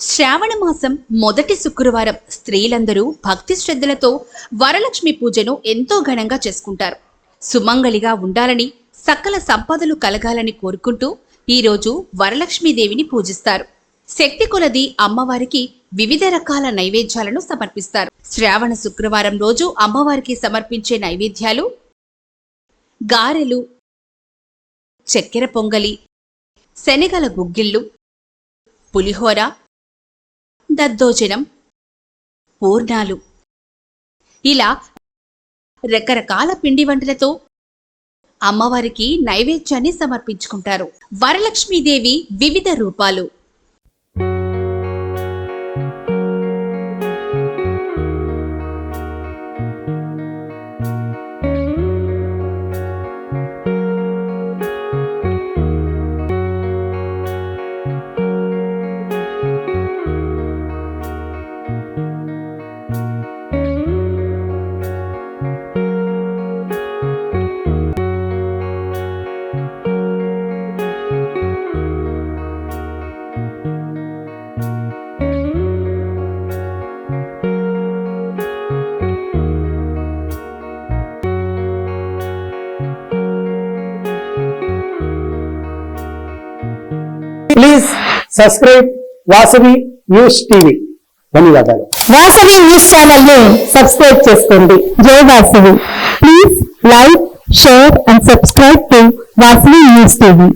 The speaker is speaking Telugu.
శ్రావణ మాసం మొదటి శుక్రవారం. స్త్రీలందరూ భక్తి శ్రద్ధలతో వరలక్ష్మి పూజను ఎంతో ఘనంగా చేసుకుంటారు. సుమంగళిగా ఉండాలని సకల సంపదలు కలగాలని కోరుకుంటూ ఈరోజు వరలక్ష్మీదేవిని పూజిస్తారు. శక్తి కొలది అమ్మవారికి వివిధ రకాల నైవేద్యాలను సమర్పిస్తారు. శ్రావణ శుక్రవారం రోజు అమ్మవారికి సమర్పించే నైవేద్యాలు గారెలు చక్కెర పొంగలి శనగల గుగ్గిళ్ళు పులిహోర దద్దోజనం. పూర్ణాలు. ఇలా రకరకాల పిండి వంటలతో అమ్మవారికి నైవేద్యాన్ని సమర్పించుకుంటారు. వరలక్ష్మీదేవి వివిధ రూపాలు. Please subscribe Vasavi news TV ధన్యవాదాలు. వాసవి న్యూస్ ఛానల్ని సబ్స్క్రైబ్ చేసుకోండి. జై Vasavi please like share and subscribe to Vasavi news TV